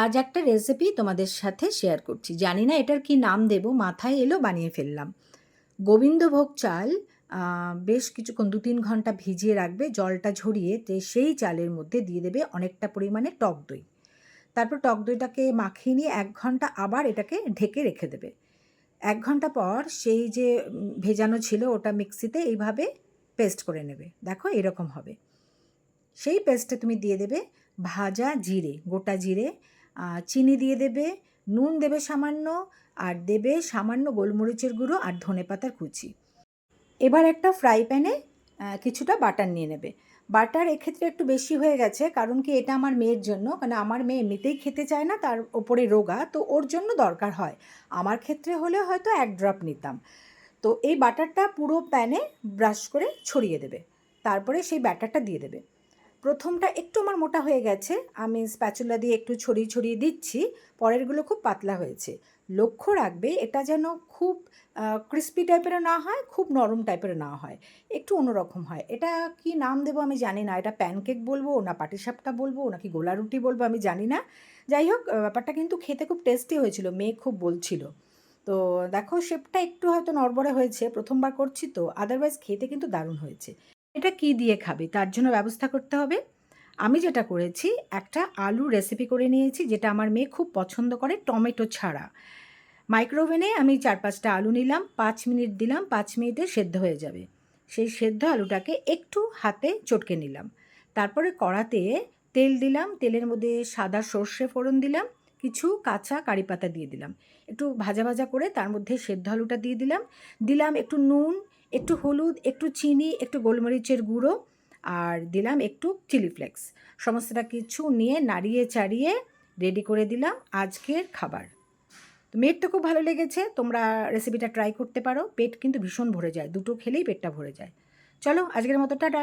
আজ একটা রেসিপি তোমাদের সাথে শেয়ার করছি। জানি না এটার কি নাম দেব, মাথায় এলো, বানিয়ে ফেললাম। গোবিন্দভোগ চাল বেশ কিছুক্ষণ দু তিন ঘণ্টা ভিজিয়ে রাখবে, জলটা ঝরিয়ে তে সেই চালের মধ্যে দিয়ে দেবে অনেকটা পরিমাণে টক দই। তারপর টক দইটাকে মাখিয়ে নিয়ে এক ঘণ্টা আবার এটাকে ঢেকে রেখে দেবে। এক ঘণ্টা পর সেই যে ভেজানো ছিল ওটা মিক্সিতে এইভাবে পেস্ট করে নেবে। দেখো এরকম হবে। সেই পেস্টে তুমি দিয়ে দেবে ভাজা জিরে, গোটা জিরে চিনি দিয়ে দেবে, নুন দেবে সামান্য, আর দেবে সামান্য গোলমরিচের গুঁড়ো আর ধনে পাতার কুচি। এবার একটা ফ্রাই প্যানে কিছুটা বাটার নিয়ে নেবে। বাটার এক্ষেত্রে একটু বেশি হয়ে গেছে, কারণ কি এটা আমার মেয়ের জন্য, কারণ আমার মেয়ে এমনিতেই খেতে চায় না, তার ওপরে রোগা, তো ওর জন্য দরকার হয়। আমার ক্ষেত্রে হলে হয়তো এক ড্রপ নিতাম। তো এই বাটারটা পুরো প্যানে ব্রাশ করে ছড়িয়ে দেবে। তারপরে সেই ব্যাটারটা দিয়ে দেবে। প্রথমটা একটু আমার মোটা হয়ে গেছে। আমি স্প্যাচুলা দিয়ে একটু ছড়িয়ে ছড়িয়ে দিচ্ছি। পরেরগুলো খুব পাতলা হয়েছে। লক্ষ্য রাখবে, এটা যেন খুব ক্রিস্পি টাইপের না হয়, খুব নরম টাইপের না হয়। একটু অন্যরকম হয়। এটা কি নাম দেবো আমি জানি না। এটা প্যানকেক বলব না পাটিসাপটা বলব, নাকি গোলা রুটি বলব আমি জানি না। যাই হোক ব্যাপারটা কিন্তু খেতে খুব টেস্টি হয়েছিল, মেয়ে খুব বলছিল। তো দেখো শেপটা একটু হয়তো নড়বড়ে হয়েছে, প্রথমবার করছি তো। আদারওয়াইজ খেতে কিন্তু দারুণ হয়েছে। এটা কি দিয়ে খাবে? তার জন্য ব্যবস্থা করতে হবে। আমি যেটা করেছি, একটা আলু রেসিপি করে নিয়েছি, যেটা আমার মেয়ে খুব পছন্দ করে, টমেটো ছাড়া। মাইক্রোওভেনে আমি চার পাঁচটা আলু নিলাম, পাঁচ মিনিট দিলাম, পাঁচ মিনিটে সেদ্ধ হয়ে যাবে। সেই সেদ্ধ আলুটাকে একটু হাতে চটকে নিলাম। তারপরে কড়াতে তেল দিলাম, তেলের মধ্যে সাদা সর্ষে ফোড়ন দিলাম, কিছু কাঁচা কারি পাতা দিয়ে দিলাম। একটু ভাজা ভাজা করে তার মধ্যে সেদ্ধ আলুটা দিয়ে দিলাম। দিলাম একটু নুন একটু হলুদ, একটু চিনি, একটু গোলমরিচের গুঁড়ো আর দিলাম একটু চিলি ফ্লেক্স। সমস্তটা কিছু নিয়ে নাড়িয়ে চাড়িয়ে রেডি করে দিলাম আজকের খাবার। তো মেয়েরটা খুব ভালো লেগেছে, তোমরা রেসিপিটা ট্রাই করতে পারো। পেট কিন্তু ভীষণ ভরে যায়, দুটো খেলেই পেটটা ভরে যায়। চলো, আজকের মতো, টাটা!